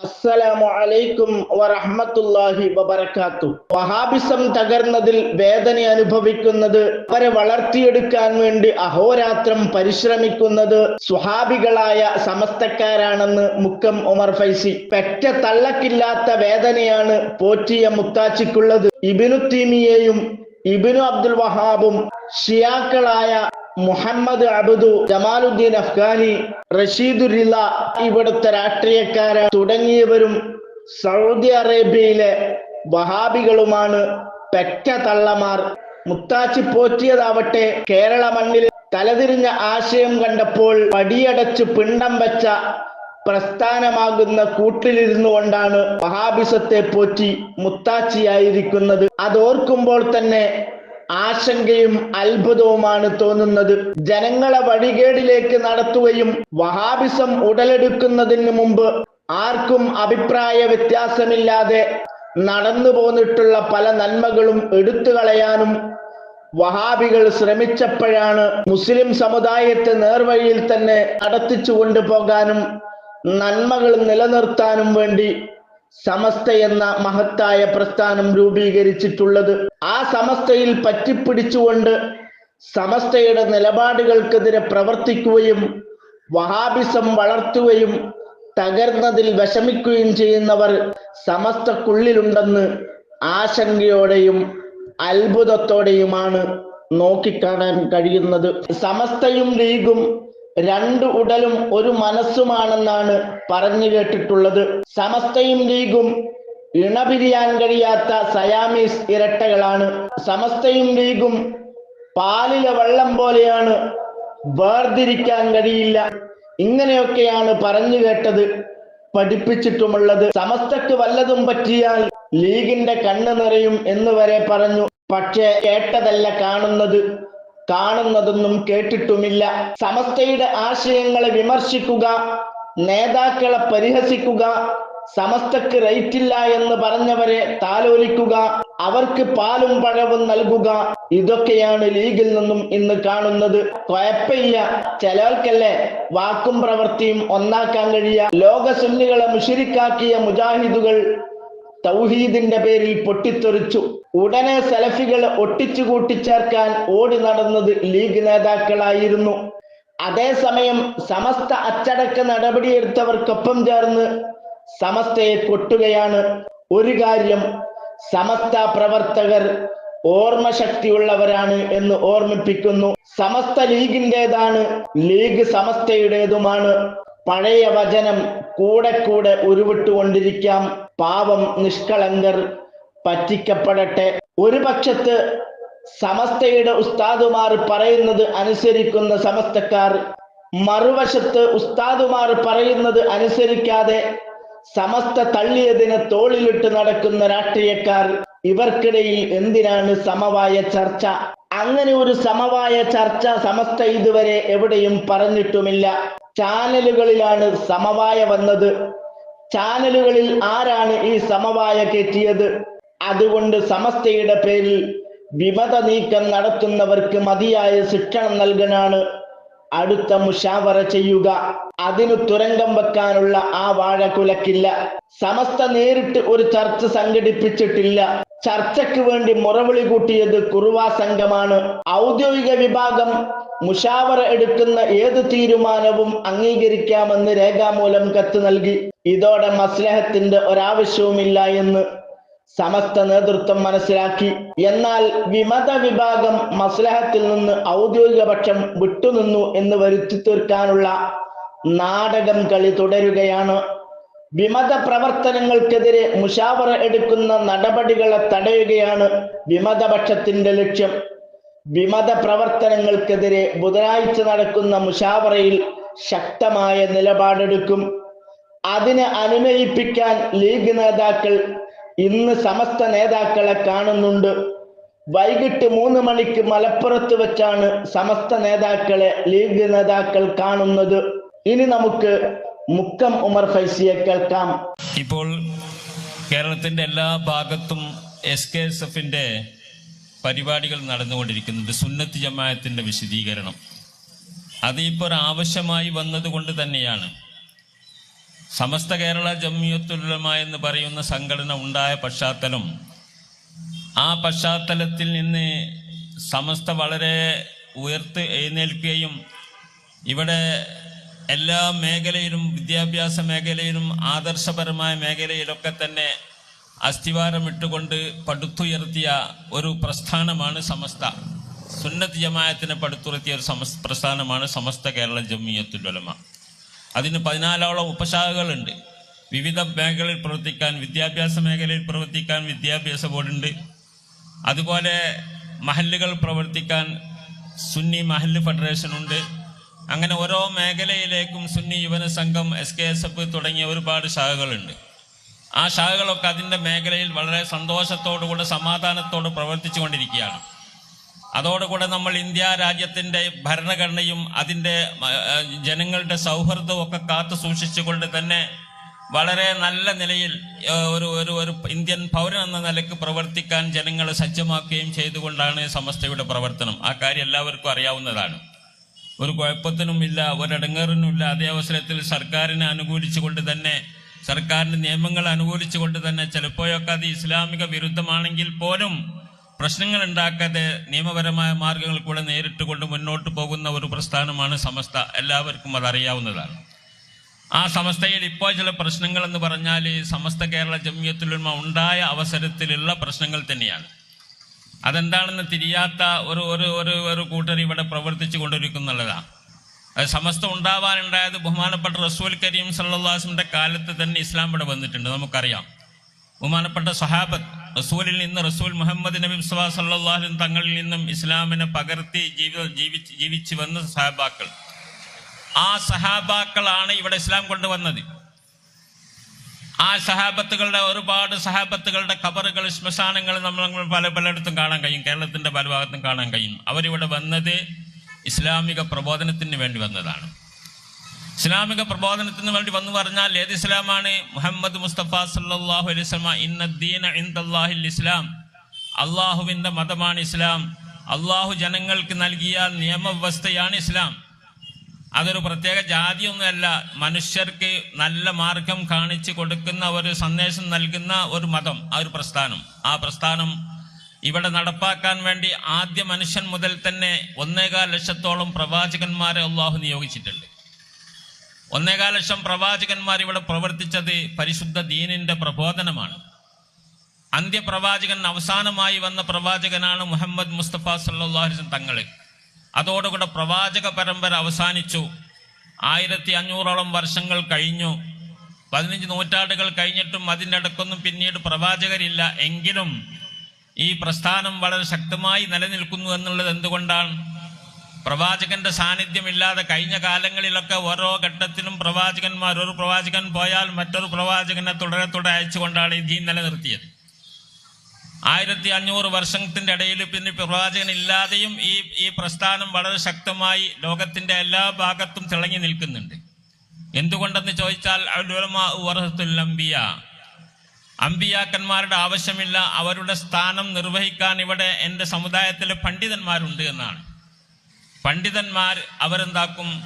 അസ്സലാമു അലൈക്കും വറഹ്മത്തുള്ളാഹി വബർക്കാത്തു വഹാബിസം തകർന്നതിൽ വേദന അനുഭവിക്കുന്നത് അവരെ വളർത്തിയെടുക്കാൻ വേണ്ടി അഹോരാത്രം പരിശ്രമിക്കുന്നത് സ്വഹാബികളായ സമസ്തക്കാരാണെന്ന് മുക്കം ഉമർ ഫൈസി. പെറ്റ തള്ളക്കില്ലാത്ത വേദനയാണ് പോറ്റിയ മുത്താച്ചിക്കുള്ളത്. ഇബിനു തീമിയെയും ഇബിനു അബ്ദുൽ വഹാബും ഷിയാക്കളായ മുഹമ്മദ് അബ്ദു ജമാലുദ്ദീൻ അഫ്ഗാനി റഷീദുരില്ല ഇവിടുത്തെ രാഷ്ട്രീയക്കാര തുടങ്ങിയവരും സൗദി അറേബ്യയിലെ വഹാബികളുമാണ്. പെറ്റ തള്ളമാർ. മുത്താച്ചി പോറ്റിയതാവട്ടെ കേരള മണ്ണിൽ തലതിരിഞ്ഞ ആശയം കണ്ടപ്പോൾ പടിയടച്ച് പിണ്ടം വെച്ച പ്രസ്ഥാനമാകുന്ന കൂട്ടിലിരുന്നു കൊണ്ടാണ് വഹാബിസത്തെ പോറ്റി മുത്താച്ചിയായിരിക്കുന്നത്. അതോർക്കുമ്പോൾ തന്നെ ആശങ്കയും അത്ഭുതവുമാണ് തോന്നുന്നത്. ജനങ്ങളെ വഴികേടിലേക്ക് നടത്തുകയും വഹാബിസം ഉടലെടുക്കുന്നതിന് മുമ്പ് ആർക്കും അഭിപ്രായ വ്യത്യാസമില്ലാതെ നടന്നു പോന്നിട്ടുള്ള പല നന്മകളും എടുത്തു കളയാനും വഹാബികൾ ശ്രമിച്ചപ്പോഴാണ് മുസ്ലിം സമുദായത്തെ നേർവഴിയിൽ തന്നെ നടത്തിച്ചു കൊണ്ടുപോകാനും നന്മകൾ നിലനിർത്താനും വേണ്ടി സമസ്ത എന്ന മഹത്തായ പ്രസ്ഥാനം രൂപീകരിച്ചിട്ടുള്ളത്. ആ സമസ്തയിൽ പറ്റിപ്പിടിച്ചുകൊണ്ട് സമസ്തയുടെ നിലപാടുകൾക്കെതിരെ പ്രവർത്തിക്കുകയും വഹാബിസം വളർത്തുകയും തകർന്നതിൽ വിഷമിക്കുകയും ചെയ്യുന്നവർ സമസ്തക്കുള്ളിലുണ്ടെന്ന് ആശങ്കയോടെയും അത്ഭുതത്തോടെയുമാണ് നോക്കിക്കാണാൻ കഴിയുന്നത്. സമസ്തയും ലീഗും രണ്ട് ഉടലും ഒരു മനസ്സുമാണെന്നാണ് പറഞ്ഞു കേട്ടിട്ടുള്ളത്. സമസ്തയും ലീഗും ഇണപിരിയാൻ കഴിയാത്ത സയാമീസ് ഇരട്ടകളാണ്. സമസ്തയും ലീഗും പാലിലെ വെള്ളം പോലെയാണ് വേർതിരിക്കാൻ കഴിയില്ല. ഇങ്ങനെയൊക്കെയാണ് പറഞ്ഞു കേട്ടത് പഠിപ്പിച്ചിട്ടുമുള്ളത്. സമസ്തക്ക് വല്ലതും പറ്റിയാൽ ലീഗിന്റെ കണ്ണ് നിറയും എന്ന് വരെ പറഞ്ഞു. പക്ഷേ കേട്ടതല്ല കാണുന്നത്. കാണുന്നതൊന്നും കേട്ടിട്ടുമില്ല. സമസ്തയുടെ ആശയങ്ങളെ വിമർശിക്കുക നേതാക്കളെ പരിഹസിക്കുക സമസ്തക്ക് റൈറ്റില്ല എന്ന് പറഞ്ഞവരെ താലോലിക്കുക അവർക്ക് പാലും പഴവും നൽകുക ഇതൊക്കെയാണ് ലീഗിൽ നിന്നും ഇന്ന് കാണുന്നത്. കുഴപ്പമില്ല. ചിലർക്കല്ലേ വാക്കും പ്രവൃത്തിയും ഒന്നാക്കാൻ കഴിയ ലോക സുന്നികളെ മുഷിരിക്കാക്കിയ മുജാഹിദുകൾ തൗഹീദിന്റെ പേരിൽ പൊട്ടിത്തെറിച്ചു. ഉടനെ സലഫികൾ ഒട്ടിച്ചു കൂട്ടിച്ചേർക്കാൻ ഓടി നടന്നത് ലീഗ് നേതാക്കളായിരുന്നു. അതേസമയം സമസ്ത അച്ചടക്ക നടപടിയെടുത്തവർക്കൊപ്പം ചേർന്ന് സമസ്തയെ കൊട്ടുകയാണ്. ഒരു കാര്യം സമസ്ത പ്രവർത്തകർ ഓർമ്മശക്തിയുള്ളവരാണ് എന്ന് ഓർമ്മിപ്പിക്കുന്നു. സമസ്ത ലീഗിന്റെതാണ് ലീഗ് സമസ്തയുടേതുമാണ്. പഴയ വചനം കൂടെ കൂടെ ഉരുവിട്ടുകൊണ്ടിരിക്കാം. പാവം നിഷ്കളങ്കർ പറ്റിക്കപ്പെടട്ടെ. ഒരു പക്ഷത്ത് സമസ്തയുടെ ഉസ്താദുമാർ പറയുന്നത് അനുസരിക്കുന്ന സമസ്തക്കാർ മറുവശത്ത് ഉസ്താദുമാർ പറയുന്നത് അനുസരിക്കാതെ സമസ്ത തള്ളിയതിനെ തോളിലിട്ട് നടക്കുന്ന രാഷ്ട്രീയക്കാർ ഇവർക്കിടയിൽ എന്തിനാണ് സമവായ ചർച്ച? അങ്ങനെ ഒരു സമവായ ചർച്ച സമസ്ത ഇതുവരെ എവിടെയും പറഞ്ഞിട്ടുമില്ല. ചാനലുകളിലാണ് സമവായ വന്നത്. ചാനലുകളിൽ ആരാണ് ഈ സമവായ കയറ്റിയത്? അതുകൊണ്ട് സമസ്തയുടെ പേരിൽ വിമത നീക്കം നടത്തുന്നവർക്ക് മതിയായ ശിക്ഷണം നൽകാനാണ് അടുത്ത മുഷാവറ ചെയ്യുക. അതിനു തുരങ്കം വെക്കാനുള്ള ആ വാഴ കുലക്കില്ല സമസ്ത നേരിട്ട് ഒരു ചർച്ച സംഘടിപ്പിച്ചിട്ടില്ല. ചർച്ചയ്ക്ക് വേണ്ടി മുറവിളി കൂട്ടിയത് കുറുവാ സംഘമാണ്. ഔദ്യോഗിക വിഭാഗം മുഷാവറ എടുക്കുന്ന ഏത് തീരുമാനവും അംഗീകരിക്കാമെന്ന് രേഖാമൂലം കത്ത് നൽകി. ഇതോടെ മസ്ലഹത്തിന്റെ ഒരാവശ്യവുമില്ല എന്ന് സമസ്ത നേതൃത്വം മനസ്സിലാക്കി. എന്നാൽ വിമത വിഭാഗം മസ്ലഹത്തിൽ നിന്ന് ഔദ്യോഗിക പക്ഷം വിട്ടുനിന്നു എന്ന് വരുത്തി തീർക്കാനുള്ള നാടകം കളി തുടരുകയാണ്. വിമത പ്രവർത്തനങ്ങൾക്കെതിരെ മുഷാവറ എടുക്കുന്ന നടപടികളെ തടയുകയാണ് വിമതപക്ഷത്തിന്റെ ലക്ഷ്യം. വിമത പ്രവർത്തനങ്ങൾക്കെതിരെ ബുധനാഴ്ച നടക്കുന്ന മുഷാവറയിൽ ശക്തമായ നിലപാടെടുക്കും. അതിനെ അനുനയിപ്പിക്കാൻ ലീഗ് നേതാക്കൾ ഇന്ന് സമസ്ത നേതാക്കളെ കാണുന്നുണ്ട്. വൈകിട്ട് മൂന്ന് മണിക്ക് മലപ്പുറത്ത് വെച്ചാണ് സമസ്ത നേതാക്കളെ ലീഗ് നേതാക്കൾ കാണുന്നത്. ഇനി നമുക്ക് മുക്കം ഉമർ ഫൈസിയെ കേൾക്കാം. ഇപ്പോൾ കേരളത്തിന്റെ എല്ലാ ഭാഗത്തും എസ് കെ എസ് എഫിന്റെ പരിപാടികൾ നടന്നുകൊണ്ടിരിക്കുന്നുണ്ട് സുന്നത്ത് ജമായത്തിന്റെ വിശദീകരണം. അത് ഇപ്പോൾ ഒരു ആവശ്യമായി വന്നതുകൊണ്ട് തന്നെയാണ്. സമസ്ത കേരള ജമിയത്തുലമ എന്ന് പറയുന്ന സംഘടന ഉണ്ടായ പശ്ചാത്തലം ആ പശ്ചാത്തലത്തിൽ നിന്ന് സമസ്ത വളരെ ഉയർത്ത് എഴുന്നേൽക്കുകയും ഇവിടെ എല്ലാ മേഖലയിലും വിദ്യാഭ്യാസ മേഖലയിലും ആദർശപരമായ മേഖലയിലൊക്കെ തന്നെ അസ്ഥിവാരമിട്ടുകൊണ്ട് പടുത്തുയർത്തിയ ഒരു പ്രസ്ഥാനമാണ് സമസ്ത. സുന്നത്ത് ജമായത്തിനെ പടുത്തുയർത്തിയ ഒരു പ്രസ്ഥാനമാണ് സമസ്ത കേരള ജമിയത്തുലമ അതിന് പതിനാലോളം ഉപശാഖകളുണ്ട്. വിവിധ മേഖലയിൽ പ്രവർത്തിക്കാൻ വിദ്യാഭ്യാസ മേഖലയിൽ പ്രവർത്തിക്കാൻ വിദ്യാഭ്യാസ ബോർഡുണ്ട്. അതുപോലെ മഹല്ലുകൾ പ്രവർത്തിക്കാൻ സുന്നി മഹല്ല് ഫെഡറേഷൻ ഉണ്ട് അങ്ങനെ ഓരോ മേഖലയിലേക്കും സുന്നി യുവന സംഘം എസ് കെ എസ് എഫ് തുടങ്ങിയ ഒരുപാട് ശാഖകളുണ്ട്. ആ ശാഖകളൊക്കെ അതിന്റെ മേഖലയിൽ വളരെ സന്തോഷത്തോടുകൂടെ സമാധാനത്തോട് പ്രവർത്തിച്ചു കൊണ്ടിരിക്കുകയാണ് അതോടുകൂടെ നമ്മൾ ഇന്ത്യ രാജ്യത്തിന്റെ ഭരണഘടനയും അതിന്റെ ജനങ്ങളുടെ സൗഹൃദവും ഒക്കെ കാത്തു സൂക്ഷിച്ചുകൊണ്ട് തന്നെ വളരെ നല്ല നിലയിൽ ഒരു ഒരു ഒരു ഇന്ത്യൻ പൗരൻ എന്ന നിലയ്ക്ക് പ്രവർത്തിക്കാൻ ജനങ്ങളെ സജ്ജമാക്കുകയും ചെയ്തുകൊണ്ടാണ് സമസ്തയുടെ പ്രവർത്തനം. ആ കാര്യം എല്ലാവർക്കും അറിയാവുന്നതാണ്. ഒരു കുഴപ്പത്തിനുമില്ല ഒരടങ്ങേറിനുമില്ല അതേ അവസരത്തിൽ സർക്കാരിനെ അനുകൂലിച്ചുകൊണ്ട് തന്നെ സർക്കാരിന്റെ നിയമങ്ങൾ അനുകൂലിച്ചുകൊണ്ട് തന്നെ ചിലപ്പോഴൊക്കെ അത് ഇസ്ലാമിക വിരുദ്ധമാണെങ്കിൽ പോലും പ്രശ്നങ്ങൾ ഉണ്ടാക്കാതെ നിയമപരമായ മാർഗങ്ങൾ കൂടെ നേരിട്ട് കൊണ്ട് മുന്നോട്ട് പോകുന്ന ഒരു പ്രസ്ഥാനമാണ് സമസ്ത. എല്ലാവർക്കും അതറിയാവുന്നതാണ് ആ സമസ്തയിൽ ഇപ്പോൾ ചില പ്രശ്നങ്ങൾ എന്ന് പറഞ്ഞാൽ സമസ്ത കേരള ജമിയത്തുലമ ഉണ്ടായ അവസരത്തിലുള്ള പ്രശ്നങ്ങൾ തന്നെയാണ്. അതെന്താണെന്ന് തിരിയാത്ത ഒരു ഒരു ഒരു ഒരു കൂട്ടർ ഇവിടെ പ്രവർത്തിച്ചു കൊണ്ടിരിക്കുന്നുള്ളതാണ് അത് സമസ്ത ഉണ്ടാവാനുണ്ടായത് ബഹുമാനപ്പെട്ട റസൂൽ കരീം സല്ലാസിന്റെ കാലത്ത് തന്നെ ഇസ്ലാം ഇവിടെ വന്നിട്ടുണ്ട്. നമുക്കറിയാം. ബഹുമാനപ്പെട്ട സഹാബത്ത് റസൂലിൽ നിന്ന് റസൂൽ മുഹമ്മദ് നബി സല്ലാഹുലും തങ്ങളിൽ നിന്നും ഇസ്ലാമിനെ പകർത്തി ജീവി ജീവിച്ച് ജീവിച്ചു വന്ന സഹാബാക്കൾ. ആ സഹാബാക്കളാണ് ഇവിടെ ഇസ്ലാം കൊണ്ടുവന്നത്. ആ സഹാബത്തുകളുടെ ഒരുപാട് സഹാബത്തുകളുടെ കബറുകൾ ശ്മശാനങ്ങൾ നമ്മൾ പല പലയിടത്തും കാണാൻ കഴിയും. കേരളത്തിന്റെ പല ഭാഗത്തും കാണാൻ കഴിയും. അവരിവിടെ വന്നത് ഇസ്ലാമിക പ്രബോധനത്തിന് വേണ്ടി വന്നതാണ്. ഇസ്ലാമിക പ്രബോധനത്തിന് വേണ്ടി വന്നു പറഞ്ഞാൽ ഏത് ഇസ്ലാമാണ്? മുഹമ്മദ് മുസ്തഫ ദീന ഇൻദല്ലാഹിൽ ഇസ്ലാം. അള്ളാഹുവിന്റെ മതമാണ് ഇസ്ലാം. അള്ളാഹു ജനങ്ങൾക്ക് നൽകിയ നിയമവ്യവസ്ഥയാണ് ഇസ്ലാം. അതൊരു പ്രത്യേക ജാതിയൊന്നുമല്ല. മനുഷ്യർക്ക് നല്ല മാർഗം കാണിച്ചു കൊടുക്കുന്ന ഒരു സന്ദേശം നൽകുന്ന ഒരു മതം ആ ഒരു പ്രസ്ഥാനം. ആ പ്രസ്ഥാനം ഇവിടെ നടപ്പാക്കാൻ വേണ്ടി ആദ്യ മനുഷ്യൻ മുതൽ തന്നെ ഒന്നേകാൽ ലക്ഷത്തോളം പ്രവാചകന്മാരെ അള്ളാഹു നിയോഗിച്ചിട്ടുണ്ട്. ഒന്നേകാൽ ലക്ഷം പ്രവാചകന്മാർ ഇവിടെ പ്രവർത്തിച്ചത് പരിശുദ്ധ ദീനിന്റെ പ്രബോധനമാണ്. അന്ത്യപ്രവാചകൻ അവസാനമായി വന്ന പ്രവാചകനാണ് മുഹമ്മദ് മുസ്തഫ സല്ലാഹു തങ്ങൾ അതോടുകൂടെ പ്രവാചക പരമ്പര അവസാനിച്ചു. ആയിരത്തി അഞ്ഞൂറോളം വർഷങ്ങൾ കഴിഞ്ഞു. പതിനഞ്ച് നൂറ്റാണ്ടുകൾ കഴിഞ്ഞിട്ടും അതിന്റെ അടുക്കൊന്നും പിന്നീട് പ്രവാചകരില്ല. എങ്കിലും ഈ പ്രസ്ഥാനം വളരെ ശക്തമായി നിലനിൽക്കുന്നു എന്നുള്ളത് എന്തുകൊണ്ടാണ്? പ്രവാചകന്റെ സാന്നിധ്യമില്ലാതെ കഴിഞ്ഞ കാലങ്ങളിലൊക്കെ ഓരോ ഘട്ടത്തിലും പ്രവാചകന്മാർ ഒരു പ്രവാചകൻ പോയാൽ മറ്റൊരു പ്രവാചകനെ തുടരെ തുടരെ അയച്ചുകൊണ്ടാണ് ഈ ദീൻ നിലനിർത്തിയത്. ആയിരത്തി അഞ്ഞൂറ് വർഷത്തിന്റെ ഇടയിൽ പിന്നെ പ്രവാചകൻ ഇല്ലാതെയും ഈ ഈ പ്രസ്ഥാനം വളരെ ശക്തമായി ലോകത്തിന്റെ എല്ലാ ഭാഗത്തും തിളങ്ങി നിൽക്കുന്നുണ്ട്. എന്തുകൊണ്ടെന്ന് ചോദിച്ചാൽ അംബിയ. അമ്പിയാക്കന്മാരുടെ ആവശ്യമില്ല അവരുടെ സ്ഥാനം നിർവഹിക്കാൻ ഇവിടെ എന്റെ സമുദായത്തിലെ പണ്ഡിതന്മാരുണ്ട് എന്നാണ്. പണ്ഡിതന്മാർ അവരെന്താക്കും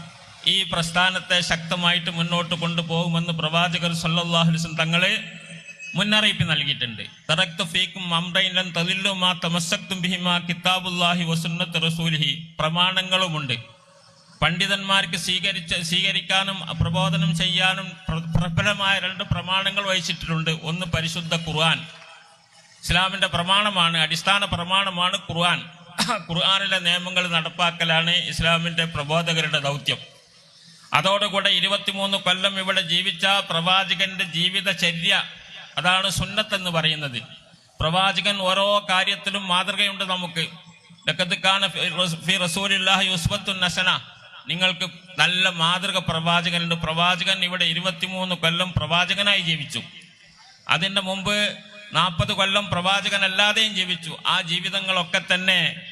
ഈ പ്രസ്ഥാനത്തെ ശക്തമായിട്ട് മുന്നോട്ട് കൊണ്ടുപോകുമെന്ന് പ്രവാചകർ വസല്ലം തങ്ങളെ മുന്നറിയിപ്പ് നൽകിയിട്ടുണ്ട്. തറക്തു ഫീക്കും അംറൈൻ തലില്ലുമാ തമസ്സക്തും ബിഹിമാ കിതാബുല്ലാഹി വസുന്നത്ത് റസൂലിഹി. പ്രമാണങ്ങളുമുണ്ട്. പണ്ഡിതന്മാർക്ക് സ്വീകരിച്ച സ്വീകരിക്കാനും പ്രബോധനം ചെയ്യാനും പ്ര- പ്രബലമായ രണ്ട് പ്രമാണങ്ങൾ വഹിച്ചിട്ടുണ്ട്. ഒന്ന് പരിശുദ്ധ ഖുർആൻ. ഇസ്ലാമിന്റെ പ്രമാണമാണ് അടിസ്ഥാന പ്രമാണമാണ് ഖുർആൻ. ഖുർആനിലെ നിയമങ്ങൾ നടപ്പാക്കലാണ് ഇസ്ലാമിന്റെ പ്രബോധകരുടെ ദൗത്യം. അതോടുകൂടെ ഇരുപത്തിമൂന്ന് കൊല്ലം ഇവിടെ ജീവിച്ച പ്രവാചകന്റെ ജീവിതചര്യ അതാണ് സുന്നത്ത് എന്ന് പറയുന്നത്. പ്രവാചകൻ ഓരോ കാര്യത്തിലും മാതൃകയുണ്ട് നമുക്ക്. ഹസന. നിങ്ങൾക്ക് നല്ല മാതൃക പ്രവാചകനുണ്ട്. പ്രവാചകൻ ഇവിടെ ഇരുപത്തിമൂന്ന് കൊല്ലം പ്രവാചകനായി ജീവിച്ചു. അതിന്റെ മുമ്പ് നാൽപ്പത് കൊല്ലം പ്രവാചകനല്ലാതെയും ജീവിച്ചു. ആ ജീവിതങ്ങളൊക്കെ തന്നെ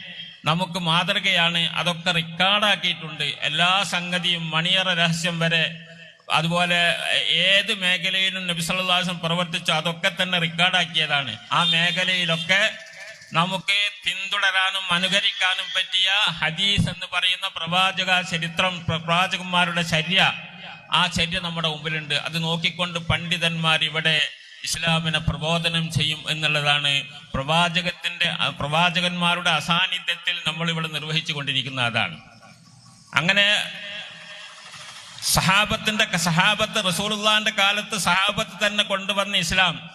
നമുക്ക് മാതൃകയാണ്. അതൊക്കെ റെക്കോർഡാക്കിയിട്ടുണ്ട്. എല്ലാ സംഗതിയും മണിയറ രഹസ്യം വരെ അതുപോലെ ഏത് മേഖലയിലും നബി സല്ലല്ലാഹു അലൈഹി വസല്ലം പ്രവർത്തിച്ചു അതൊക്കെ തന്നെ റെക്കോർഡാക്കിയതാണ്. ആ മേഖലയിലൊക്കെ നമുക്ക് പിന്തുടരാനും അനുകരിക്കാനും പറ്റിയ ഹദീസ് എന്ന് പറയുന്ന പ്രവാചക ചരിത്രം പ്രവാചകന്മാരുടെ ചര്യ ആ ചര്യ നമ്മുടെ മുമ്പിലുണ്ട്. അത് നോക്കിക്കൊണ്ട് പണ്ഡിതന്മാർ ഇവിടെ ഇസ്ലാമിനെ പ്രബോധനം ചെയ്യും എന്നുള്ളതാണ് പ്രവാചകത്തിന്റെ പ്രവാചകന്മാരുടെ അസാന്നിധ്യത്തിൽ നമ്മൾ ഇവിടെ നിർവഹിച്ചു കൊണ്ടിരിക്കുന്ന അതാണ്. അങ്ങനെ സഹാബത്തിന്റെ സഹാബത്ത് റസൂലുള്ളാന്റെ കാലത്ത് സഹാബത്ത് തന്നെ കൊണ്ടുവന്ന ഇസ്ലാം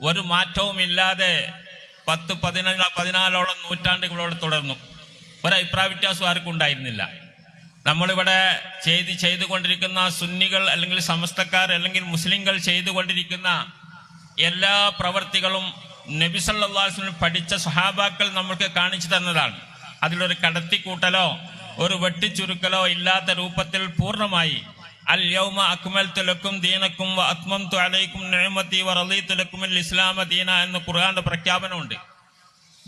ഒരു മാറ്റവും ഇല്ലാതെ പത്ത് പതിനേഴ് പതിനാലോളം നൂറ്റാണ്ടുകളോട് തുടർന്നു. ഒരഭിപ്രായ വ്യത്യാസം ആർക്കും ഉണ്ടായിരുന്നില്ല. നമ്മളിവിടെ ചെയ്ത് ചെയ്തുകൊണ്ടിരിക്കുന്ന സുന്നികൾ അല്ലെങ്കിൽ സമസ്തക്കാർ അല്ലെങ്കിൽ മുസ്ലിങ്ങൾ ചെയ്തുകൊണ്ടിരിക്കുന്ന എല്ലാ പ്രവർത്തികളും നബി സല്ലല്ലാഹു അലൈഹി വസല്ലം പഠിച്ച സഹാബാക്കൾ നമ്മൾക്ക് കാണിച്ചു തന്നതാണ്. അതിലൊരു കടത്തിക്കൂട്ടലോ ഒരു വെട്ടിച്ചുരുക്കലോ ഇല്ലാത്ത രൂപത്തിൽ പൂർണമായി അൽ യൗമ അക്മൽ തുലക്കും ദീനക്കും വ തുലൈക്കും അലൈക്കും വറലി വ റളീതു ലക്കുമുൽ ഇസ്ലാമ ദീന എന്ന് ഖുർആാന്റെ പ്രഖ്യാപനമുണ്ട്.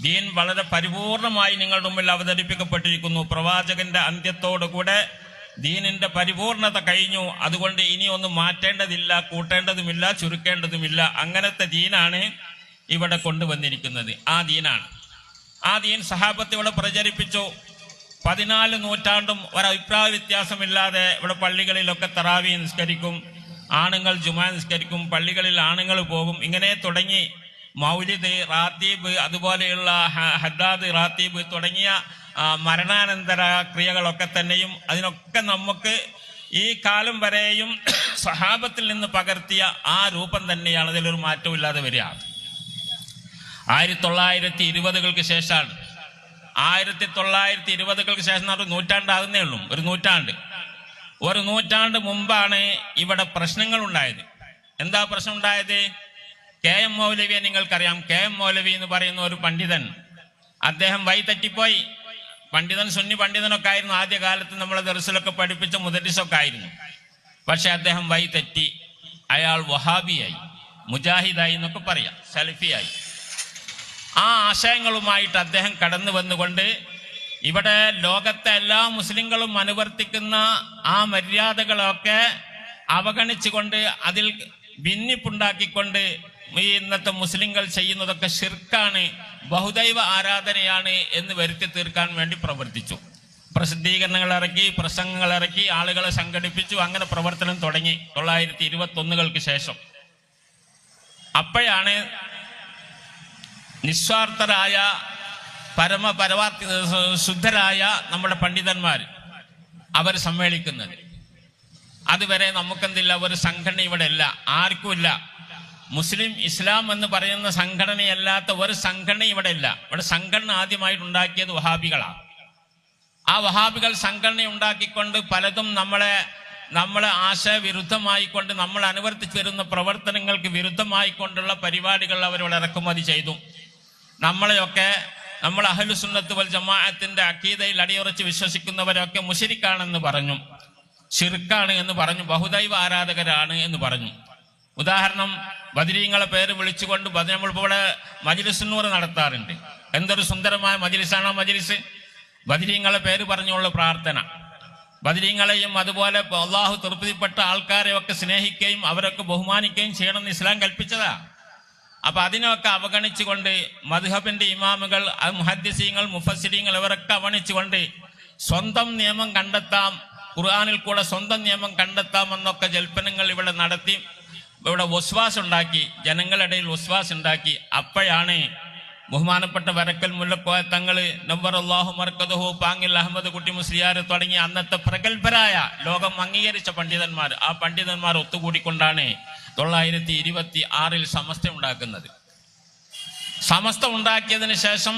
ദീൻ വളരെ പരിപൂർണമായി നിങ്ങളുടെ മുമ്പിൽ അവതരിപ്പിക്കപ്പെട്ടിരിക്കുന്നു. പ്രവാചകന്റെ അന്ത്യത്തോടുകൂടെ ദീനിന്റെ പരിപൂർണത കഴിഞ്ഞു. അതുകൊണ്ട് ഇനി ഒന്നും മാറ്റേണ്ടതില്ല കൂട്ടേണ്ടതുമില്ല ചുരുക്കേണ്ടതുമില്ല. അങ്ങനത്തെ ദീനാണ് ഇവിടെ കൊണ്ടുവന്നിരിക്കുന്നത്. ആ ദീനാണ്. ആ ദീൻ സഹാബത്ത് ഇവിടെ പ്രചരിപ്പിച്ചു. പതിനാല് നൂറ്റാണ്ടും ഒരഭിപ്രായ വ്യത്യാസമില്ലാതെ ഇവിടെ പള്ളികളിലൊക്കെ തറാവി നിസ്കരിക്കും ആണുങ്ങൾ ജുമാ നിസ്കരിക്കും പള്ളികളിൽ ആണുങ്ങൾ പോകും. ഇങ്ങനെ തുടങ്ങി മൗലിദ് റാത്തീബ് അതുപോലെയുള്ള ഹദ്ദാദ് റാത്തീബ് തുടങ്ങിയ മരണാനന്തര ക്രിയകളൊക്കെ തന്നെയും അതിനൊക്കെ നമുക്ക് ഈ കാലം വരെയും സഹാബത്തിൽ നിന്ന് പകർത്തിയ ആ രൂപം തന്നെയാണ് അതിലൊരു മാറ്റവും ഇല്ലാതെ വരിക. ആയിരത്തി തൊള്ളായിരത്തി ഇരുപതുകൾക്ക് ശേഷമാണ്. ആയിരത്തി തൊള്ളായിരത്തി ഇരുപതുകൾക്ക് ശേഷം ഒരു നൂറ്റാണ്ടാകുന്നേ ഉള്ളൂ. ഒരു നൂറ്റാണ്ട്. ഒരു നൂറ്റാണ്ട് മുമ്പാണ് ഇവിടെ പ്രശ്നങ്ങൾ ഉണ്ടായത് എന്താ പ്രശ്നം ഉണ്ടായത് കെ എം മൗലവിയെ നിങ്ങൾക്കറിയാം. കെ എം മൗലവി എന്ന് പറയുന്ന ഒരു പണ്ഡിതൻ അദ്ദേഹം വൈ തെറ്റിപ്പോയി. പണ്ഡിതൻ സുന്നി പണ്ഡിതനൊക്കെ ആയിരുന്നു ആദ്യകാലത്ത് നമ്മളെ ദർസിലൊക്കെ പഠിപ്പിച്ച മുദരിസൊക്കെ ആയിരുന്നു പക്ഷെ അദ്ദേഹം വഴി തെറ്റി. അയാൾ വഹാബിയായി മുജാഹിദായി എന്നൊക്കെ പറയാം സലഫിയായി. ആ ആശയങ്ങളുമായിട്ട് അദ്ദേഹം കടന്നു വന്നുകൊണ്ട് ഇവിടെ ലോകത്തെ എല്ലാ മുസ്ലിങ്ങളും അനുവർത്തിക്കുന്ന ആ മര്യാദകളൊക്കെ അവഗണിച്ചുകൊണ്ട് അതിൽ ഭിന്നിപ്പുണ്ടാക്കിക്കൊണ്ട് ഈ ഇന്നത്തെ മുസ്ലിങ്ങൾ ചെയ്യുന്നതൊക്കെ ഷിർക്കാണ് ബഹുദൈവ ആരാധനയാണ് എന്ന് വരുത്തി തീർക്കാൻ വേണ്ടി പ്രവർത്തിച്ചു. പ്രസിദ്ധീകരണങ്ങൾ ഇറക്കി പ്രസംഗങ്ങൾ ഇറക്കി ആളുകളെ സംഘടിപ്പിച്ചു അങ്ങനെ പ്രവർത്തനം തുടങ്ങി തൊള്ളായിരത്തി ഇരുപത്തൊന്നുകൾക്ക് ശേഷം. അപ്പോഴാണ് നിസ്വാർത്ഥരായ പരമ പരമാർത്ഥി ശുദ്ധരായ നമ്മുടെ പണ്ഡിതന്മാർ അവർ സമ്മേളിക്കുന്നത്. അതുവരെ നമുക്കെന്തില്ല ഒരു സംഘടന ഇവിടെ ഇല്ല ആർക്കുമില്ല മുസ്ലിം ഇസ്ലാം എന്ന് പറയുന്ന സംഘടനയല്ലാത്ത ഒരു സംഘടന ഇവിടെ ഇല്ല ഇവിടെ സംഘടന ആദ്യമായിട്ട് ഉണ്ടാക്കിയത് വഹാബികളാണ്. ആ വഹാബികൾ സംഘടന ഉണ്ടാക്കിക്കൊണ്ട് പലതും നമ്മളെ നമ്മളെ ആശയവിരുദ്ധമായിക്കൊണ്ട് നമ്മൾ അനുവർത്തിച്ചു വരുന്ന പ്രവർത്തനങ്ങൾക്ക് വിരുദ്ധമായിക്കൊണ്ടുള്ള പരിപാടികൾ അവരോട് ഇറക്കുമതി ചെയ്തു. നമ്മളെയൊക്കെ നമ്മൾ അഹലുസുന്നത്ത് വൽ ജമാഅത്തിന്റെ അക്കീതയിൽ അടിയുറച്ച് വിശ്വസിക്കുന്നവരൊക്കെ മുഷിരിക്കാണെന്ന് പറഞ്ഞു. ഷിർക്കാണ് എന്ന് പറഞ്ഞു. ബഹുദൈവ ആരാധകരാണ് എന്ന് പറഞ്ഞു. ഉദാഹരണം ബദരീങ്ങളെ പേര് വിളിച്ചുകൊണ്ട് ബദ- നമ്മളിപ്പോ ഇവിടെ മജിലിസിനൂറ് നടത്താറുണ്ട്. എന്തൊരു സുന്ദരമായ മജിലിസാണോ മജിലിസ്? ബദരീങ്ങളെ പേര് പറഞ്ഞുള്ള പ്രാർത്ഥന. ബദരീങ്ങളെയും അതുപോലെ അള്ളാഹു തൃപ്തിപ്പെട്ട ആൾക്കാരെയൊക്കെ സ്നേഹിക്കുകയും അവരൊക്കെ ബഹുമാനിക്കുകയും ചെയ്യണമെന്ന് ഇസ്ലാം കൽപ്പിച്ചതാ. അപ്പൊ അതിനൊക്കെ അവഗണിച്ചുകൊണ്ട് മധുഹബിന്റെ ഇമാമുകൾ മുഹദ്ദിസീങ്ങൾ മുഫസ്സിരീങ്ങൾ ഇവരൊക്കെ അവഗണിച്ചുകൊണ്ട് സ്വന്തം നിയമം കണ്ടെത്താം ഖുർആാനിൽ കൂടെ സ്വന്തം നിയമം കണ്ടെത്താം എന്നൊക്കെ ജൽപ്പനങ്ങൾ ഇവിടെ നടത്തി. ഇവിടെ വസ്വാസ് ഉണ്ടാക്കി ജനങ്ങളിടയിൽ വസ്വാസ് ഉണ്ടാക്കി അപ്പോഴാണ് ബഹുമാനപ്പെട്ട വരക്കൽ മുല്ലക്കോയ തങ്ങൾ നമ്പർ അള്ളാഹു മർക്കദഹു പാങ്ങിൽ അഹമ്മദ് കുട്ടി മുസ്ലിയാർ തുടങ്ങി അന്നത്തെ പ്രഗത്ഭരായ ലോകം അംഗീകരിച്ച പണ്ഡിതന്മാർ. ആ പണ്ഡിതന്മാർ ഒത്തുകൂടിക്കൊണ്ടാണ് തൊള്ളായിരത്തി ഇരുപത്തി ആറിൽ സമസ്ത ഉണ്ടാക്കുന്നത് സമസ്ത ഉണ്ടാക്കിയതിന് ശേഷം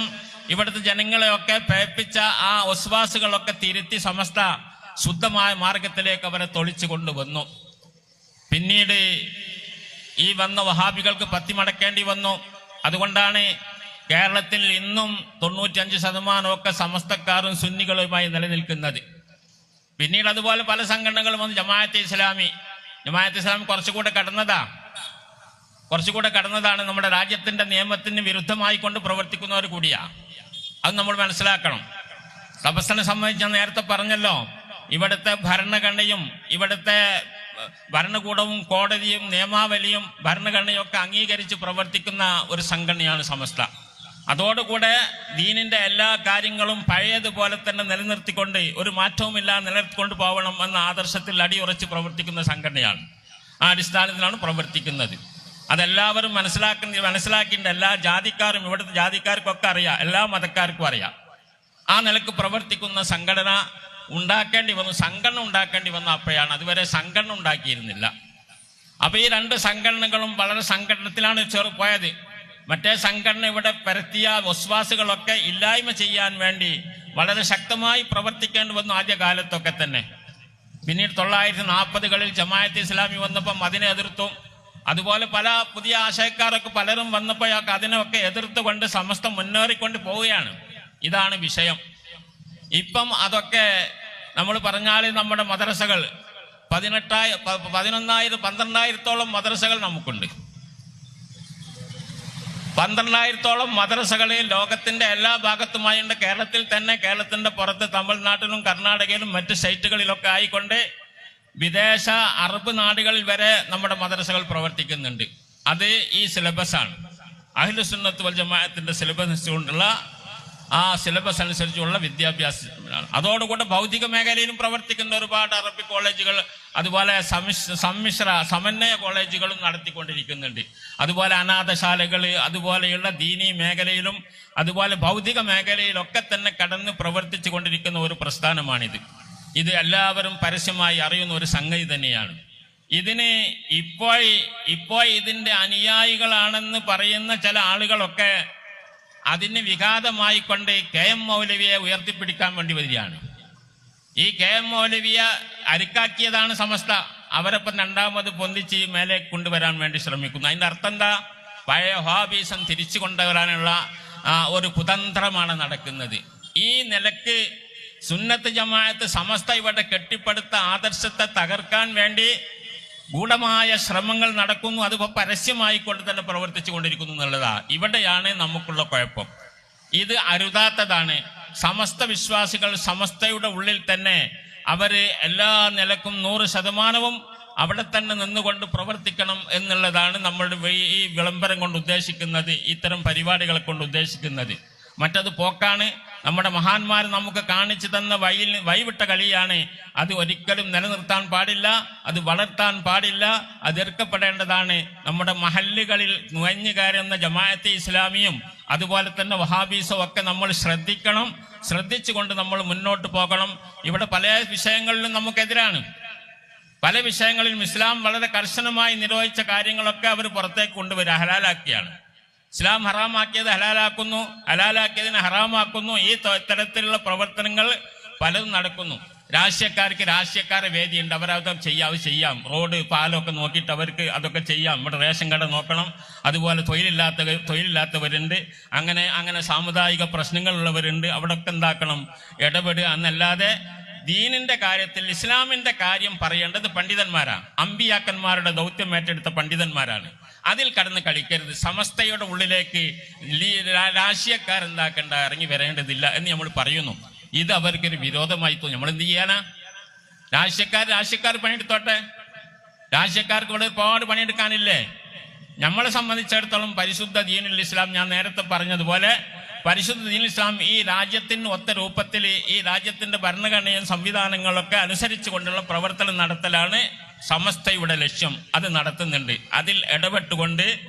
ഇവിടുത്തെ ജനങ്ങളെയൊക്കെ പേപ്പിച്ച ആ ഒസ്വാസുകളൊക്കെ തിരുത്തി സമസ്ത ശുദ്ധമായ മാർഗത്തിലേക്ക് അവരെ തൊളിച്ചു കൊണ്ടുവന്നു. പിന്നീട് ഈ വന്ന വഹാബികൾക്ക് പത്തി മടക്കേണ്ടി വന്നു. അതുകൊണ്ടാണ് കേരളത്തിൽ ഇന്നും തൊണ്ണൂറ്റഞ്ച് ശതമാനമൊക്കെ സമസ്തക്കാരും സുന്നികളുമായി നിലനിൽക്കുന്നത്. പിന്നീട് അതുപോലെ പല സംഘടനകളും വന്നു. ജമാഅത്തെ ഇസ്ലാമി. ജമാഅത്തെ ഇസ്ലാമി കുറച്ചുകൂടെ കടന്നതാ. കുറച്ചുകൂടെ കടന്നതാണ് നമ്മുടെ രാജ്യത്തിന്റെ നിയമത്തിന് വിരുദ്ധമായി കൊണ്ട് പ്രവർത്തിക്കുന്നവർ കൂടിയാ. അത് നമ്മൾ മനസ്സിലാക്കണം. തപസ്സിനെ സംബന്ധിച്ച് നേരത്തെ പറഞ്ഞല്ലോ. ഇവിടുത്തെ ഭരണഘടനയും ഇവിടുത്തെ ഭരണകൂടവും കോടതിയും നിയമാവലിയും ഭരണഘടനയും ഒക്കെ അംഗീകരിച്ച് പ്രവർത്തിക്കുന്ന ഒരു സംഘടനയാണ് സമസ്ത. അതോടുകൂടെ ദീനിന്റെ എല്ലാ കാര്യങ്ങളും പഴയതുപോലെ തന്നെ നിലനിർത്തിക്കൊണ്ട് ഒരു മാറ്റവുമില്ലാതെ നിലനിർത്തിക്കൊണ്ട് പോകണം എന്ന ആദർശത്തിൽ അടിയുറച്ച് പ്രവർത്തിക്കുന്ന സംഘടനയാണ്. ആ അടിസ്ഥാനത്തിലാണ് പ്രവർത്തിക്കുന്നത്. അതെല്ലാവരും മനസ്സിലാക്കുന്ന മനസ്സിലാക്കിയിട്ട് എല്ലാ ജാതിക്കാരും ഇവിടുത്തെ ജാതിക്കാർക്കൊക്കെ അറിയാം എല്ലാ മതക്കാർക്കും അറിയാം. ആ നിലയ്ക്ക് പ്രവർത്തിക്കുന്ന സംഘടന ഉണ്ടാക്കേണ്ടി വന്നു സംഘടന ഉണ്ടാക്കേണ്ടി വന്ന അപ്പോഴാണ്. അതുവരെ സംഘടന ഉണ്ടാക്കിയിരുന്നില്ല. അപ്പൊ ഈ രണ്ട് സംഘടനകളും വളരെ സംഘടനത്തിലാണ് ചെറു പോയത്. മറ്റേ സംഘടന ഇവിടെ പരത്തിയ വസ്വാസുകളൊക്കെ ഇല്ലായ്മ ചെയ്യാൻ വേണ്ടി വളരെ ശക്തമായി പ്രവർത്തിക്കേണ്ടി വന്നു ആദ്യ കാലത്തൊക്കെ തന്നെ. പിന്നീട് തൊള്ളായിരത്തി നാൽപ്പതുകളിൽ ജമായത്ത് ഇസ്ലാമി വന്നപ്പം അതിനെ എതിർത്തു. അതുപോലെ പല പുതിയ ആശയക്കാരൊക്കെ പലരും വന്നപ്പോഴൊക്കെ അതിനൊക്കെ എതിർത്തുകൊണ്ട് സമസ്തം മുന്നേറിക്കൊണ്ട് പോവുകയാണ്. ഇതാണ് വിഷയം. ഇപ്പം അതൊക്കെ നമ്മൾ പറഞ്ഞാൽ നമ്മുടെ മദ്രസകൾ. പതിനെട്ടായ പതിനൊന്നായിരം പന്ത്രണ്ടായിരത്തോളം മദ്രസകൾ നമുക്കുണ്ട്. പന്ത്രണ്ടായിരത്തോളം മദ്രസകളിൽ ലോകത്തിന്റെ എല്ലാ ഭാഗത്തുമായുണ്ട്. കേരളത്തിൽ തന്നെ കേരളത്തിന്റെ പുറത്ത് തമിഴ്നാട്ടിലും കർണാടകയിലും മറ്റ് സ്റ്റേറ്റുകളിലൊക്കെ ആയിക്കൊണ്ട് വിദേശ അറബ് നാടുകളിൽ വരെ നമ്മുടെ മദ്രസകൾ പ്രവർത്തിക്കുന്നുണ്ട്. അത് ഈ സിലബസാണ്. അഖിലുസുന്നത്ത് വൽ ജമാഅത്തിന്റെ സിലബസ് കൊണ്ടുള്ള ആ സിലബസ് അനുസരിച്ചുള്ള വിദ്യാഭ്യാസമാണ് അതോടുകൂടെ ഭൗതിക മേഖലയിലും പ്രവർത്തിക്കുന്ന ഒരുപാട് അറബി കോളേജുകൾ അതുപോലെ സമ്മിശ്ര സമന്വയ കോളേജുകളും നടത്തിക്കൊണ്ടിരിക്കുന്നുണ്ട്. അതുപോലെ അനാഥശാലകൾ അതുപോലെയുള്ള ദീനി മേഖലയിലും അതുപോലെ ഭൗതിക മേഖലയിലൊക്കെ തന്നെ കടന്ന് പ്രവർത്തിച്ചു കൊണ്ടിരിക്കുന്ന ഒരു പ്രസ്ഥാനമാണിത്. ഇത് എല്ലാവരും പരസ്യമായി അറിയുന്ന ഒരു സംഗതി തന്നെയാണ്. ഇതിന് ഇപ്പോൾ ഇപ്പോൾ ഇതിന്റെ അനുയായികളാണെന്ന് പറയുന്ന ചില ആളുകളൊക്കെ അതിന് വിഘാതമായിക്കൊണ്ട് കെ എം മൗലവിയെ ഉയർത്തിപ്പിടിക്കാൻ വേണ്ടി വരികയാണ്. ഈ കെ എം മൗലവിയെ അരുക്കാക്കിയതാണ് സമസ്ത. അവരപ്പം രണ്ടാമത് പൊന്തിച്ച് മേലെ കൊണ്ടുവരാൻ വേണ്ടി ശ്രമിക്കുന്നു. അതിന്റെ അർത്ഥം എന്താ? പഴയ ഹോബീസം തിരിച്ചു കൊണ്ടുവരാനുള്ള ഒരു കുതന്ത്രമാണ് നടക്കുന്നത്. ഈ നിലയ്ക്ക് സുന്നത്ത് ജമാഅത്ത് സമസ്ത ഇവിടെ കെട്ടിപ്പടുത്ത ആദർശത്തെ തകർക്കാൻ വേണ്ടി ഗൂഢമായ ശ്രമങ്ങൾ നടക്കുന്നു അതിപ്പോ പരസ്യമായിക്കൊണ്ട് തന്നെ പ്രവർത്തിച്ചു കൊണ്ടിരിക്കുന്നു എന്നുള്ളതാ. ഇവിടെയാണ് നമുക്കുള്ള കുഴപ്പം. ഇത് അരുതാത്തതാണ്. സമസ്ത വിശ്വാസികൾ സമസ്തയുടെ ഉള്ളിൽ തന്നെ അവർ എല്ലാ നിലക്കും നൂറ് ശതമാനവും അവിടെ തന്നെ നിന്നുകൊണ്ട് പ്രവർത്തിക്കണം എന്നുള്ളതാണ് നമ്മളുടെ ഈ വിളംബരം കൊണ്ട് ഉദ്ദേശിക്കുന്നത് ഇത്തരം പരിപാടികളെ കൊണ്ട് ഉദ്ദേശിക്കുന്നത്. മറ്റത് പോക്കാണ്. നമ്മുടെ മഹാന്മാർ നമുക്ക് കാണിച്ചു തന്ന വഴിയിൽ വഴിവിട്ട കളിയാണ്. അത് ഒരിക്കലും നിലനിർത്താൻ പാടില്ല അത് വളർത്താൻ പാടില്ല അത് എതിർക്കപ്പെടേണ്ടതാണ്. നമ്മുടെ മഹല്ലുകളിൽ നുഴഞ്ഞു കയറുന്ന ജമാഅത്തെ ഇസ്ലാമിയും അതുപോലെ തന്നെ വഹാബീസും ഒക്കെ നമ്മൾ ശ്രദ്ധിക്കണം. ശ്രദ്ധിച്ചുകൊണ്ട് നമ്മൾ മുന്നോട്ട് പോകണം. ഇവിടെ പല വിഷയങ്ങളിലും നമുക്കെതിരാണ്. പല വിഷയങ്ങളിലും ഇസ്ലാം വളരെ കർശനമായി നിരോധിച്ച കാര്യങ്ങളൊക്കെ അവർ പുറത്തേക്ക് കൊണ്ടുവരിക ഹലാലാക്കിയാണ്. ഇസ്ലാം ഹറാമാക്കിയത് ഹലാലാക്കുന്നു. ഹലാലാക്കിയതിനെ ഹറാമാക്കുന്നു. ഈ തരത്തിലുള്ള പ്രവർത്തനങ്ങൾ പലതും നടക്കുന്നു. രാഷ്ട്രീയക്കാർക്ക് രാഷ്ട്രീയക്കാരെ വേദിയുണ്ട്. അവരത് ചെയ്യാം അത് ചെയ്യാം. റോഡ് പാലമൊക്കെ നോക്കിയിട്ട് അവർക്ക് അതൊക്കെ ചെയ്യാം. ഇവിടെ റേഷൻ കട നോക്കണം. അതുപോലെ തൊഴിലില്ലാത്ത തൊഴിലില്ലാത്തവരുണ്ട്. അങ്ങനെ അങ്ങനെ സാമുദായിക പ്രശ്നങ്ങളുള്ളവരുണ്ട്. അവിടെയൊക്കെ എന്താക്കണം? ഇടപെടുക എന്നല്ലാതെ ദീനിന്റെ കാര്യത്തിൽ ഇസ്ലാമിന്റെ കാര്യം പറയേണ്ടത് പണ്ഡിതന്മാരാണ്. അമ്പിയാക്കന്മാരുടെ ദൗത്യം ഏറ്റെടുത്ത പണ്ഡിതന്മാരാണ്. അതിൽ കടന്ന് കളിക്കരുത്. സമസ്തയുടെ ഉള്ളിലേക്ക് ലീ- എന്താക്കേണ്ട ഇറങ്ങി വരേണ്ടതില്ല എന്ന് നമ്മൾ പറയുന്നു. ഇത് അവർക്കൊരു വിരോധമായി തോന്നി. നമ്മൾ എന്ത് ചെയ്യാനാ? രാഷ്ട്രീയക്കാർ രാഷ്ട്രീയക്കാർ പണിയെടുത്തോട്ടെ? രാഷ്ട്രീയക്കാർക്ക് ഇവിടെ ഒരുപാട് പണിയെടുക്കാനില്ലേ? നമ്മളെ സംബന്ധിച്ചിടത്തോളം പരിശുദ്ധ ദീനുൽ ഇസ്ലാം ഞാൻ നേരത്തെ പറഞ്ഞതുപോലെ പരിശുദ്ധ ദീൻ ഇസ്ലാം ഈ രാജ്യത്തിന് ഒത്ത രൂപത്തിൽ ഈ രാജ്യത്തിന്റെ ഭരണഘടനയും സംവിധാനങ്ങളൊക്കെ അനുസരിച്ചു കൊണ്ടുള്ള പ്രവർത്തനം നടത്തലാണ് സമസ്തയുടെ ലക്ഷ്യം. അത് നടത്തുന്നുണ്ട്. അതിൽ ഇടപെട്ടുകൊണ്ട്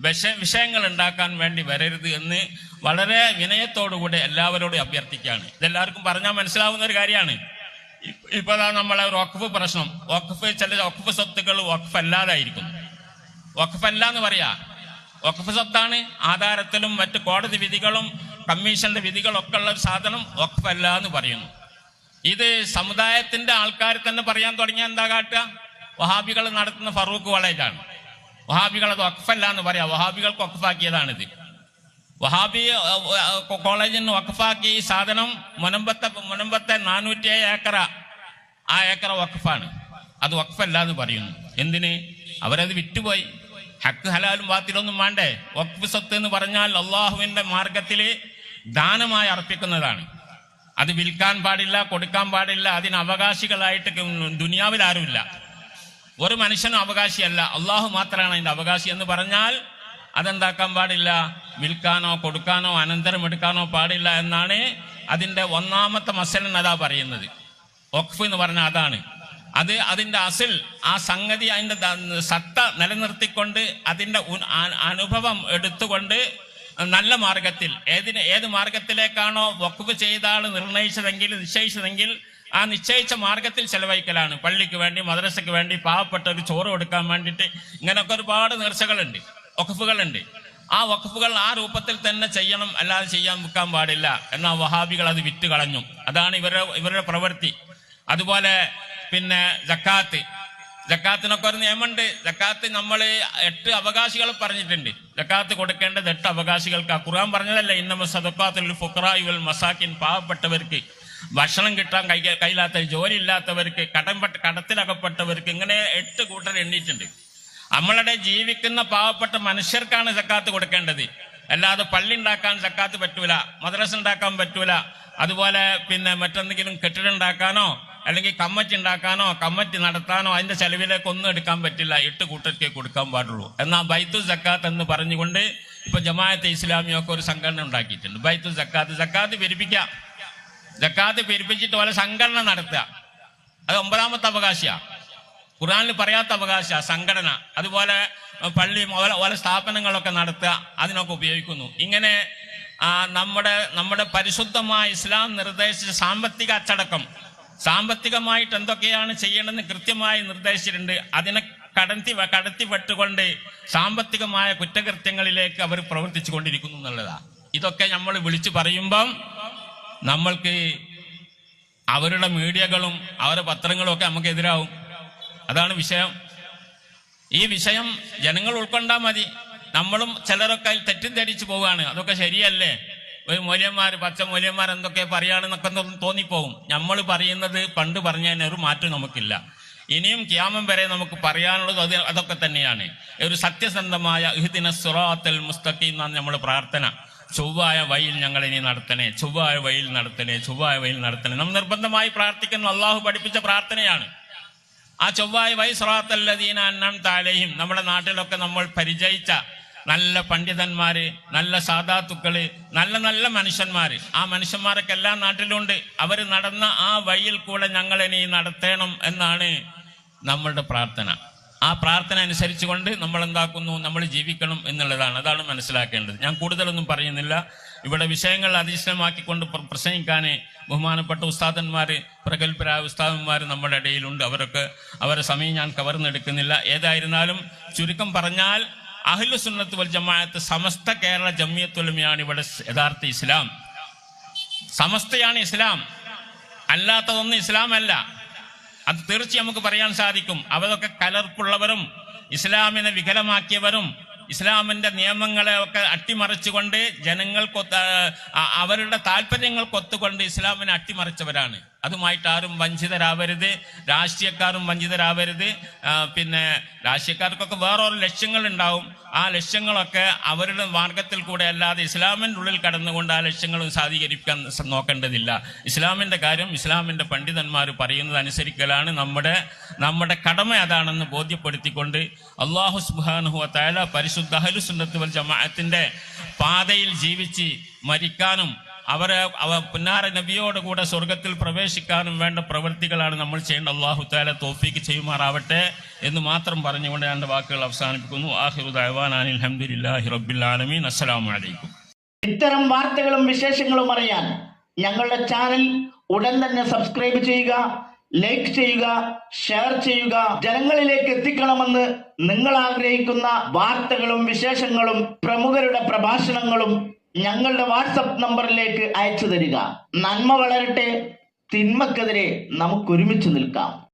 വിഷ വിഷയങ്ങൾ ഉണ്ടാക്കാൻ വേണ്ടി വരരുത് എന്ന് വളരെ വിനയത്തോടുകൂടെ എല്ലാവരോടും അഭ്യർത്ഥിക്കുകയാണ്. ഇതെല്ലാവർക്കും പറഞ്ഞാൽ മനസ്സിലാവുന്ന ഒരു കാര്യമാണ്. ഇപ്പ- ഇപ്പൊ നമ്മളെ വഖഫ് പ്രശ്നം. വഖഫ് ചില വഖഫ് സ്വത്തുക്കൾ വഖഫ് അല്ലാതായിരിക്കുന്നു അല്ല എന്ന് പറയാ. വഖഫ് സ്വത്താണ് ആധാരത്തിലും മറ്റ് കോടതി വിധികളും കമ്മീഷന്റെ വിധികളൊക്കെ ഉള്ള ഒരു സാധനം വഖഫല്ല എന്ന് പറയുന്നു. ഇത് സമുദായത്തിന്റെ ആൾക്കാർ തന്നെ പറയാൻ തുടങ്ങിയാൽ എന്താ കാട്ടുക? വഹാബികൾ നടത്തുന്ന ഫറൂഖ് കോളേജാണ്. വഹാബികൾ അത് വഖഫല്ല എന്ന് പറയാം. വഹാബികൾക്ക് വഖഫാക്കിയതാണിത്. വഹാബി കോളേജിന് വഖഫാക്കിയ ഈ സാധനം മുനമ്പത്തെ മുനമ്പത്തെ നാനൂറ്റി ഏക്കറ. ആ ഏക്കറ വഖഫാണ്. അത് വഖഫല്ല എന്ന് പറയുന്നു. എന്തിന്? അവരത് വിറ്റുപോയി. ഹക്ക് ഹലാലും വാത്തിലൊന്നും വേണ്ടേ? വഖഫ് സ്വത്ത് എന്ന് പറഞ്ഞാൽ അള്ളാഹുവിന്റെ മാർഗത്തിൽ ദാനമായി അർപ്പിക്കുന്നതാണ്. അത് വിൽക്കാൻ പാടില്ല കൊടുക്കാൻ പാടില്ല അതിന് അവകാശികളായിട്ട് ദുനിയാവിൽ ആരുമില്ല. ഒരു മനുഷ്യനും അവകാശിയല്ല. അള്ളാഹു മാത്രമാണ് അതിന്റെ അവകാശി എന്ന് പറഞ്ഞാൽ അതെന്താക്കാൻ പാടില്ല? വിൽക്കാനോ കൊടുക്കാനോ അനന്തരം എടുക്കാനോ പാടില്ല എന്നാണ് അതിന്റെ ഒന്നാമത്തെ മസലൻ അതാ പറയുന്നത്. ഒക്ഫ് എന്ന് പറഞ്ഞാൽ അതാണ്. അത് അതിന്റെ അസിൽ ആ സംഗതി അതിന്റെ ദ- സത്ത നിലനിർത്തിക്കൊണ്ട് അതിന്റെ അനുഭവം എടുത്തുകൊണ്ട് നല്ല മാർഗത്തിൽ ഏതിന് ഏത് മാർഗത്തിലേക്കാണോ വക്കുഫ് ചെയ്ത ആൾ നിർണയിച്ചതെങ്കിൽ നിശ്ചയിച്ചതെങ്കിൽ ആ നിശ്ചയിച്ച മാർഗത്തിൽ ചെലവഴിക്കലാണ്. പള്ളിക്ക് വേണ്ടി മദ്രസയ്ക്ക് വേണ്ടി പാവപ്പെട്ട ഒരു ചോറ് കൊടുക്കാൻ വേണ്ടിയിട്ട് ഇങ്ങനെയൊക്കെ ഒരുപാട് നേർച്ചകളുണ്ട് വഖഫുകളുണ്ട്. ആ വഖഫുകൾ ആ രൂപത്തിൽ തന്നെ ചെയ്യണം അല്ലാതെ ചെയ്യാൻ വെക്കാൻ പാടില്ല. എന്നാൽ വഹാബികൾ അത് വിറ്റ് കളഞ്ഞു. അതാണ് ഇവരുടെ ഇവരുടെ പ്രവൃത്തി. അതുപോലെ പിന്നെ ജക്കാത്ത്. ജക്കാത്തിനൊക്കെ ഒരു നിയമമുണ്ട്. ജക്കാത്ത് നമ്മൾ എട്ട് അവകാശികൾ പറഞ്ഞിട്ടുണ്ട്. ജക്കാത്ത് കൊടുക്കേണ്ടത് എട്ട് അവകാശികൾക്ക്. ഖുർആൻ പറഞ്ഞതല്ല ഇന്നമ സദക്കാത്തിൽ ഫുഖറായുൽ മസാക്കിൻ പാവപ്പെട്ടവർക്ക് ഭക്ഷണം കിട്ടാൻ കൈ കയ്യിലാത്ത ജോലി ഇല്ലാത്തവർക്ക് കടംപെട്ട് കടത്തിലകപ്പെട്ടവർക്ക് ഇങ്ങനെ എട്ട് കൂട്ടർ എണ്ണിയിട്ടുണ്ട്. നമ്മളുടെ ജീവിക്കുന്ന പാവപ്പെട്ട മനുഷ്യർക്കാണ് ജക്കാത്ത് കൊടുക്കേണ്ടത്. അല്ലാതെ പള്ളി ഉണ്ടാക്കാൻ ജക്കാത്ത് പറ്റൂല മദ്രസ ഉണ്ടാക്കാൻ പറ്റൂല. അതുപോലെ പിന്നെ മറ്റെന്തെങ്കിലും കെട്ടിടം ഉണ്ടാക്കാനോ അല്ലെങ്കിൽ കമ്മറ്റി ഉണ്ടാക്കാനോ കമ്മറ്റി നടത്താനോ അതിന്റെ ചെലവിലേക്ക് ഒന്നും എടുക്കാൻ പറ്റില്ല. എട്ട് കൂട്ടർക്കേ കൊടുക്കാൻ പാടുള്ളൂ. എന്നാൽ ബൈത്തു സക്കാത്ത് എന്ന് പറഞ്ഞുകൊണ്ട് ഇപ്പൊ ജമാഅത്തെ ഇസ്ലാമിയൊക്കെ ഒരു സംഘടന ഉണ്ടാക്കിയിട്ടുണ്ട്. ബൈത്തു സക്കാത്ത് സക്കാത്ത് പെരുപ്പിക്കാം. ജക്കാത്ത് പെരുപ്പിച്ചിട്ട് പോലെ സംഘടന നടത്തുക. അത് ഒമ്പതാമത്തെ അവകാശിയാ. ഖുറാനിൽ പറയാത്ത അവകാശ സംഘടന. അതുപോലെ പള്ളി ഓല സ്ഥാപനങ്ങളൊക്കെ നടത്തുക അതിനൊക്കെ ഉപയോഗിക്കുന്നു. ഇങ്ങനെ നമ്മുടെ നമ്മുടെ പരിശുദ്ധമായ ഇസ്ലാം നിർദ്ദേശിച്ച സാമ്പത്തിക അച്ചടക്കം സാമ്പത്തികമായിട്ട് എന്തൊക്കെയാണ് ചെയ്യേണ്ടതെന്ന് കൃത്യമായി നിർദ്ദേശിച്ചിട്ടുണ്ട്. അതിനെ കടത്തി കടത്തിപ്പെട്ടുകൊണ്ട് സാമ്പത്തികമായ കുറ്റകൃത്യങ്ങളിലേക്ക് അവർ പ്രവർത്തിച്ചു കൊണ്ടിരിക്കുന്നു എന്നുള്ളതാണ് ഇതൊക്കെ നമ്മൾ വിളിച്ചു പറയുമ്പം നമ്മൾക്ക് അവരുടെ മീഡിയകളും അവരുടെ പത്രങ്ങളും ഒക്കെ നമുക്ക് എതിരാവും. അതാണ് വിഷയം. ഈ വിഷയം ജനങ്ങൾ ഉൾക്കൊണ്ടാൽ മതി. നമ്മളും ചിലരൊക്കെ അതിൽ തെറ്റിദ്ധരിച്ചു പോവുകയാണ്. അതൊക്കെ ശരിയല്ലേ? ഒരു മൂല്യന്മാർ പച്ച മൂല്യന്മാർ എന്തൊക്കെ പറയുകയാണെന്നൊക്കെ തോന്നിപ്പോകും. നമ്മൾ പറയുന്നത് പണ്ട് പറഞ്ഞതിന് ഒരു മാറ്റം നമുക്കില്ല. ഇനിയും ക്യാമം വരെ നമുക്ക് പറയാനുള്ളത് അത് അതൊക്കെ തന്നെയാണ്. ഒരു സത്യസന്ധമായ ഇഹ്ദിന സുറാത്തൽ മുസ്തഖി എന്നാണ് നമ്മൾ പ്രാർത്ഥന. ചൊവ്വായ വഴിയിൽ ഞങ്ങൾ ഇനി നടത്തണേ ചൊവ്വായ വഴിയിൽ നടത്തണേ ചൊവ്വായ വഴിയിൽ നടത്തണേ. നമ്മൾ നിർബന്ധമായി പ്രാർത്ഥിക്കുന്നു അള്ളാഹു പഠിപ്പിച്ച പ്രാർത്ഥനയാണ്. ആ ചൊവ്വായ വൈസ്രാത്തല്ലദീന അന്നം താലയും നമ്മുടെ നാട്ടിലൊക്കെ നമ്മൾ പരിചയിച്ച നല്ല പണ്ഡിതന്മാര് നല്ല സാധാത്തുക്കൾ നല്ല നല്ല മനുഷ്യന്മാര്. ആ മനുഷ്യന്മാരൊക്കെ എല്ലാ നാട്ടിലുണ്ട്. അവർ നടന്ന ആ വഴിയിൽ കൂടെ ഞങ്ങൾ ഇനി നടത്തണം എന്നാണ് നമ്മളുടെ പ്രാർത്ഥന. ആ പ്രാർത്ഥന അനുസരിച്ചുകൊണ്ട് നമ്മൾ എന്താക്കുന്നു നമ്മൾ ജീവിക്കണം എന്നുള്ളതാണ്. അതാണ് മനസ്സിലാക്കേണ്ടത്. ഞാൻ കൂടുതലൊന്നും പറയുന്നില്ല. ഇവിടെ വിഷയങ്ങൾ അധിഷ്ഠമാക്കിക്കൊണ്ട് പ്ര- പ്രസംഗിക്കാൻ ബഹുമാനപ്പെട്ട ഉസ്താദന്മാര് പ്രഗത്ഭരായ ഉസ്താദന്മാർ നമ്മുടെ ഇടയിലുണ്ട്. അവരൊക്കെ അവരുടെ സമയം ഞാൻ കവർന്നെടുക്കുന്നില്ല. ഏതായിരുന്നാലും ചുരുക്കം പറഞ്ഞാൽ അഹ്ലു സുന്നത്ത് വൽ ജമാഅത്ത് സമസ്ത കേരള ജമിയത്തുലമയാണ് ഇവിടെ യഥാർത്ഥ ഇസ്ലാം. സമസ്തയാണ് ഇസ്ലാം. അല്ലാത്തതൊന്നും ഇസ്ലാം അല്ല അത് തീർച്ചയായും നമുക്ക് പറയാൻ സാധിക്കും. അവരൊക്കെ കലർപ്പുള്ളവരും ഇസ്ലാമിനെ വികലമാക്കിയവരും ഇസ്ലാമിന്റെ നിയമങ്ങളെ ഒക്കെ അട്ടിമറിച്ചുകൊണ്ട് അവരുടെ അവരുടെ താല്പര്യങ്ങൾക്കൊത്തുകൊണ്ട് ഇസ്ലാമിനെ അട്ടിമറിച്ചവരാണ്. അതുമായിട്ട് ആരും വഞ്ചിതരാവരുത്. രാഷ്ട്രീയക്കാരും വഞ്ചിതരാവരുത്. പിന്നെ രാഷ്ട്രീയക്കാർക്കൊക്കെ വേറൊരു ലക്ഷ്യങ്ങൾ ഉണ്ടാവും ആ ലക്ഷ്യങ്ങളൊക്കെ അവരുടെ മാർഗത്തിൽ കൂടെ അല്ലാതെ ഇസ്ലാമിന്റെ ഉള്ളിൽ കടന്നുകൊണ്ട് ആ ലക്ഷ്യങ്ങളും സാധീകരിക്കാൻ നോക്കേണ്ടതില്ല. ഇസ്ലാമിന്റെ കാര്യം ഇസ്ലാമിന്റെ പണ്ഡിതന്മാർ പറയുന്നത് അനുസരിക്കലാണ് നമ്മുടെ നമ്മുടെ കടമ അതാണെന്ന് ബോധ്യപ്പെടുത്തിക്കൊണ്ട് അള്ളാഹു സുബാനുഹു തയാല പരിശുദ്ധ അഹലുസുന്നത്ത് വൽ ജമാഅത്തിന്റെ പാതയിൽ ജീവിച്ച് മരിക്കാനും അവരെ അവ പുന്നാര നബിയോട് കൂടെ സ്വർഗത്തിൽ പ്രവേശിക്കാനും വേണ്ട പ്രവൃത്തികളാണ് നമ്മൾ ചെയ്യേണ്ട അള്ളാഹു താല തോഫീക്ക് ചെയ്യുമാറാവട്ടെ എന്ന് മാത്രം പറഞ്ഞുകൊണ്ട് എന്റെ വാക്കുകൾ അവസാനിപ്പിക്കുന്നു. ആഹിറു റബ്ബിൽ ആലമീൻ. അസ്സലാമു അലൈക്കും. ഇത്തരം വാർത്തകളും വിശേഷങ്ങളും അറിയാൻ ഞങ്ങളുടെ ചാനൽ ഉടൻ തന്നെ സബ്സ്ക്രൈബ് ചെയ്യുക ലൈക്ക് ചെയ്യുക ഷെയർ ചെയ്യുക. ജനങ്ങളിലേക്ക് എത്തിക്കണമെന്ന് നിങ്ങൾ ആഗ്രഹിക്കുന്ന വാർത്തകളും വിശേഷങ്ങളും പ്രമുഖരുടെ പ്രഭാഷണങ്ങളും ഞങ്ങളുടെ വാട്സപ്പ് നമ്പറിലേക്ക് അയച്ചു തരിക. നന്മ വളരട്ടെ തിന്മക്കെതിരെ നമുക്ക് ഒരുമിച്ച് നിൽക്കാം.